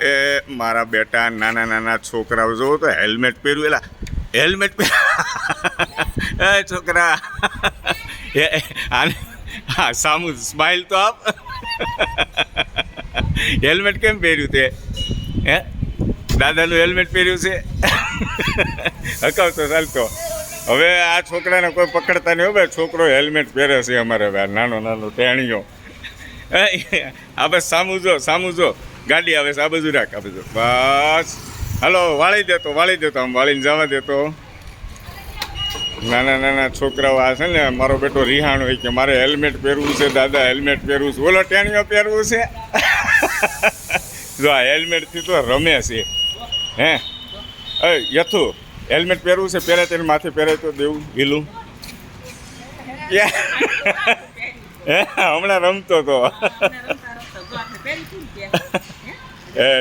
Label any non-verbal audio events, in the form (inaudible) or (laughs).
એ મારા બેટા નાના નાના છોકરાઓ જોવો તો હેલ્મેટ પહેર્યું, એલા, હેલ્મેટ પહેર છોકરા હા, સામુ સ્માઇલ તો આપ. હેલ્મેટ કેમ પહેર્યું તે? હે? દાદાનું હેલ્મેટ પહેર્યું છે? હકાવતો ચાલતો. હવે આ છોકરાને કોઈ પકડતા નહીં હો ભાઈ, છોકરો હેલ્મેટ પહેરે છે અમારે હવે નાનો નાનો ટેણીઓ આ બસ સામું જો સામું જો. ગાડી આવે છે, આ બધું રાખ, આ બધું બસ. હલો, વાળી દેતો વાળી દેતો આમ વાળીને જવા દેતો નાના નાના છોકરાઓ આ છે ને, મારો બેટો રિહાણ હોય કે મારે હેલ્મેટ પહેરવું છે, દાદા હેલ્મેટ પહેરવું છે. ઓલો ટેણીઓ પહેરવું છે. (laughs) જો આ હેલ્મેટથી તો રમે છે. હે? એ, યથુ, હેલ્મેટ પહેરવું છે, પહેરે તેને માથે પહેરે તો દેવું, હીલું. (laughs) હે? હમણાં રમતો เออ